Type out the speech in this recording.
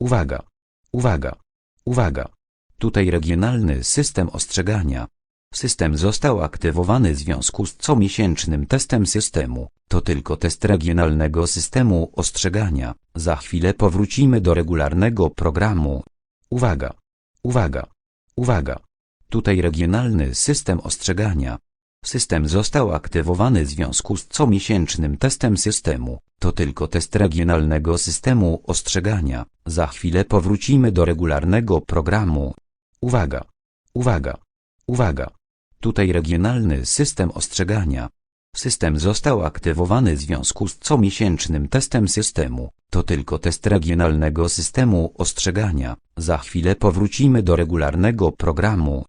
Uwaga! Uwaga! Uwaga! Tutaj regionalny system ostrzegania. System został aktywowany w związku z comiesięcznym testem systemu. To tylko test regionalnego systemu ostrzegania. Za chwilę powrócimy do regularnego programu. Uwaga! Uwaga! Uwaga! Tutaj regionalny system ostrzegania. System został aktywowany w związku z comiesięcznym testem systemu. To tylko test regionalnego systemu ostrzegania. Za chwilę powrócimy do regularnego programu. Uwaga! Uwaga! Uwaga! Tutaj regionalny system ostrzegania. System został aktywowany w związku z comiesięcznym testem systemu. To tylko test regionalnego systemu ostrzegania. Za chwilę powrócimy do regularnego programu.